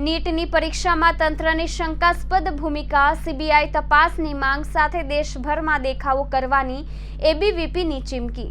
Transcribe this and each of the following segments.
નીટની પરીક્ષામાં તંત્રની શંકાસ્પદ ભૂમિકા, સીબીઆઈ તપાસની માંગ સાથે દેશભરમાં દેખાવો કરવાની એબીવીપીની ચીમકી.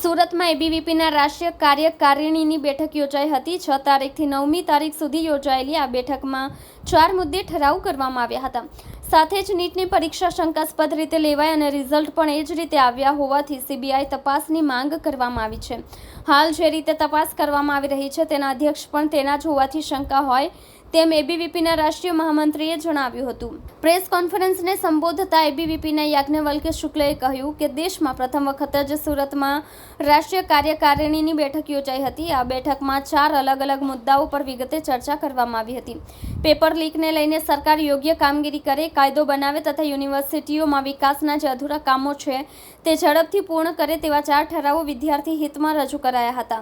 સુરતમાં એબીવીપીના રાષ્ટ્રીય કાર્યકારિણીની બેઠક યોજાઈ હતી. છ તારીખથી નવમી તારીખ સુધી યોજાયેલી આ બેઠકમાં ચાર મુદ્દે ઠરાવ કરવામાં આવ્યા હતા. સાથે જ નીટની પરીક્ષા શંકાસ્પદ રીતે લેવાય અને રિઝલ્ટ પણ એ જ રીતે આવ્યા હોવાથી સીબીઆઈ તપાસની માંગ કરવામાં આવી છે. હાલ જે રીતે તપાસ કરવામાં આવી રહી છે, તેના અધ્યક્ષ પણ તેના જ હોવાથી શંકા હોય તેમ એબીવીપીના રાષ્ટ્રીય મહામંત્રીએ જણાવ્યું હતું. પ્રેસ કોન્ફરન્સને સંબોધતા એબીવીપીના યાજ્ઞવલ્કે શુક્લએ કહ્યું કે દેશમાં પ્રથમ વખત જ સુરતમાં રાષ્ટ્રીય કાર્યકારિણીની બેઠક યોજાઈ હતી. આ બેઠકમાં ચાર અલગ અલગ મુદ્દાઓ પર વિગતે ચર્ચા કરવામાં આવી હતી. પેપર લીકને લઈને સરકાર યોગ્ય કામગીરી કરે, કાયદો બનાવે તથા યુનિવર્સિટીઓમાં વિકાસના જે અધૂરા કામો છે તે ઝડપથી પૂર્ણ કરે તેવા ચાર ઠરાવો વિદ્યાર્થી હિતમાં રજૂ કરાયા હતા.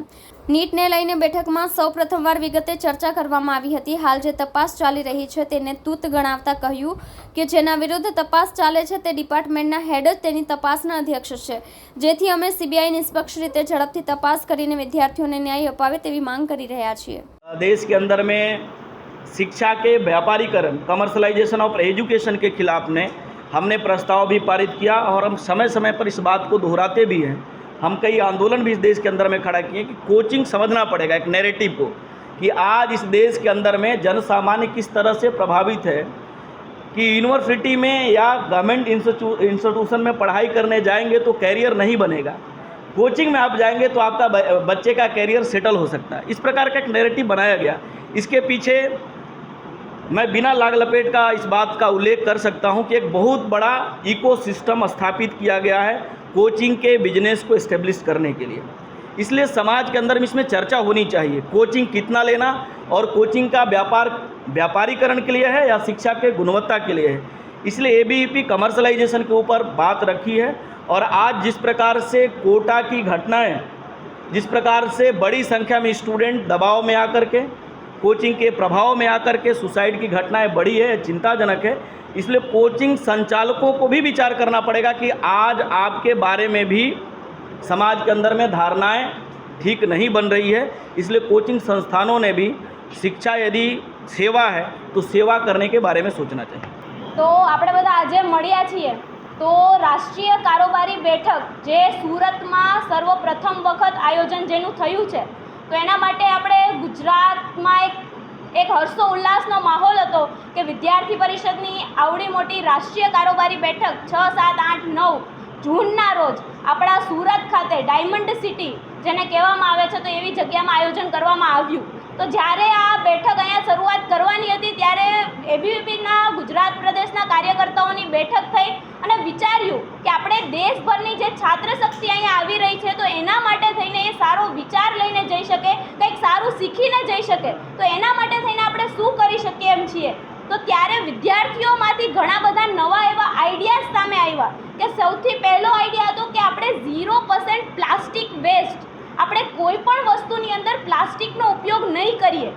નીટને લઈને બેઠકમાં સૌ પ્રથમવાર વિગતે ચર્ચા કરવામાં આવી હતી. હાલ જે તપાસ ચાલી રહી છે તેને તૂત ગણાવતા કહ્યું કે જેના વિરુદ્ધ તપાસ ચાલે છે તે ડિપાર્ટમેન્ટના હેડ જ તેની તપાસના અધ્યક્ષ છે. જેથી અમે સીબીઆઈ નિષ્પક્ષ રીતે ઝડપથી તપાસ કરીને વિદ્યાર્થીઓને ન્યાય અપાવે તેવી માંગ કરી રહ્યા છીએ. દેશ કે અંદર મેં शिक्षा के व्यापारीकरण कमर्शलाइजेशन ऑफ़ एजुकेशन के खिलाफ ने हमने प्रस्ताव भी पारित किया और हम समय समय पर इस बात को दोहराते भी हैं। हम कई आंदोलन भी इस देश के अंदर में खड़ा किए कि कोचिंग समझना पड़ेगा, एक नैरेटिव को, कि आज इस देश के अंदर में जन सामान्य किस तरह से प्रभावित है कि यूनिवर्सिटी में या गवर्नमेंट इंस्टीट्यूशन में पढ़ाई करने जाएँगे तो कैरियर नहीं बनेगा। कोचिंग में आप जाएँगे तो आपका बच्चे का कैरियर सेटल हो सकता है। इस प्रकार का एक नैरेटिव बनाया गया। इसके पीछे मैं बिना लाग लपेट का इस बात का उल्लेख कर सकता हूँ कि एक बहुत बड़ा इकोसिस्टम स्थापित किया गया है कोचिंग के बिज़नेस को इस्टेब्लिश करने के लिए। इसलिए समाज के अंदर में इसमें चर्चा होनी चाहिए, कोचिंग कितना लेना और कोचिंग का व्यापार, व्यापारीकरण के लिए है या शिक्षा के गुणवत्ता के लिए है। इसलिए ए बी कमर्शलाइजेशन के ऊपर बात रखी है और आज जिस प्रकार से कोटा की घटनाएँ, जिस प्रकार से बड़ी संख्या में स्टूडेंट दबाव में आकर के कोचिंग के प्रभाव में आकर के सुसाइड की घटनाएं बढ़ी है चिंताजनक है इसलिए कोचिंग संचालकों को भी विचार करना पड़ेगा कि आज आपके बारे में भी समाज के अंदर में धारणाएं ठीक नहीं बन रही है इसलिए कोचिंग संस्थानों ने भी शिक्षा यदि सेवा है तो सेवा करने के बारे में सोचना चाहिए તો આપણે બધા આજે મળ્યા છીએ તો રાષ્ટ્રીય કારોબારી બેઠક જે સુરતમાં સર્વપ્રથમ વખત આયોજન જેનું થયું છે તો એના માટે આપણે ગુજરાતમાં એક એક હર્ષો ઉલ્લાસનો માહોલ હતો કે વિદ્યાર્થી પરિષદની આવડી મોટી રાષ્ટ્રીય કારોબારી બેઠક છ સાત આઠ નવ જૂનના રોજ આપણા સુરત ખાતે ડાયમંડ સિટી જેને કહેવામાં આવે છે તો એવી જગ્યામાં આયોજન કરવામાં આવ્યું. તો જ્યારે આ બેઠક અહીંયા શરૂઆત કરવાની હતી ત્યારે એબીવીપીના ગુજરાત પ્રદેશના કાર્યકર્તાઓની બેઠક થઈ અને વિચાર્યું કે આપણે દેશભરની જે છાત્ર શક્તિ અહીંયા આવી રહી છે તો એના માટે થઈને એ સારો વિચાર લઈને જઈ શકે, કંઈક સારું શીખીને જઈ શકે. તો એના માટે થઈને આપણે શું કરી શકીએ એમ છીએ? તો ત્યારે વિદ્યાર્થીઓમાંથી ઘણા બધા નવા એવા આઈડિયાઝ સામે આવ્યા. કે સૌથી પહેલો આઈડિયા હતો કે આપણે ઝીરો પર્સન્ટ પ્લાસ્ટિક વેસ્ટ આપણે કોઈ પણ વસ્તુની અંદર પ્લાસ્ટિકનો ઉપયોગ નહીં કરીએ.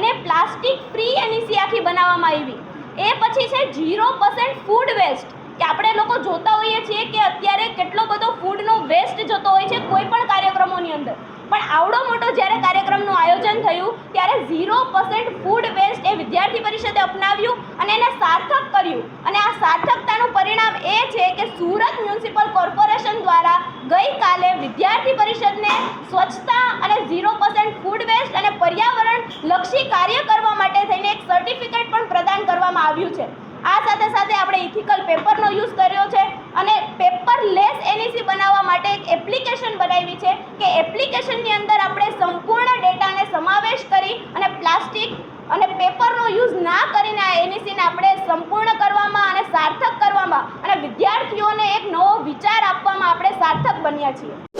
અને પ્લાસ્ટિક ફ્રી એનીસી આખી બનાવવામાં આવી. એ પછી છે ઝીરો પર્સન્ટ ફૂડ વેસ્ટ કે આપણે લોકો જોતા હોઈએ છીએ કે અત્યારે કેટલો બધો ફૂડનો વેસ્ટ જતો હોય છે કોઈ પણ કાર્યક્રમોની અંદર. પણ આવડો મોટો જ્યારે કાર્યક્રમનું આયોજન થયું, ત્યારે ઝીરો પર્સન્ટ ફૂડ વેસ્ટ એ વિદ્યાર્થી પરિષદે અપનાવ્યું અને એને સાર્થક કર્યું. અને આ સાર્થકતાનું પરિણામ એ છે કે સુરત મ્યુનિસિપલ કોર્પોરેશન દ્વારા ગઈકાલે વિદ્યાર્થી પરિષદને સ્વચ્છતા અને ઝીરો પર્સન્ટ ફૂડ વેસ્ટ અને પર્યાવરણ લક્ષી કાર્ય કરવા માટે થઈને એક સર્ટિફિકેટ પણ પ્રદાન કરવામાં આવ્યું છે. આ સાથે સાથે આપણે ઇથિકલ પેપરનો યુઝ કર્યો છે અને પેપર લેસ એનઈસી બનાવવા માટે એક એપ્લિકેશન બનાવી છે કે એપ્લિકેશનની અંદર આપણે સંપૂર્ણ ડેટાને સમાવેશ કરી અને પ્લાસ્ટિક અને પેપરનો યુઝ ના કરીને આ એનઈસીને આપણે સંપૂર્ણ કરવામાં અને સાર્થક કરવામાં એક નવો વિચાર આપવામાં આપણે સાર્થક બન્યા છીએ.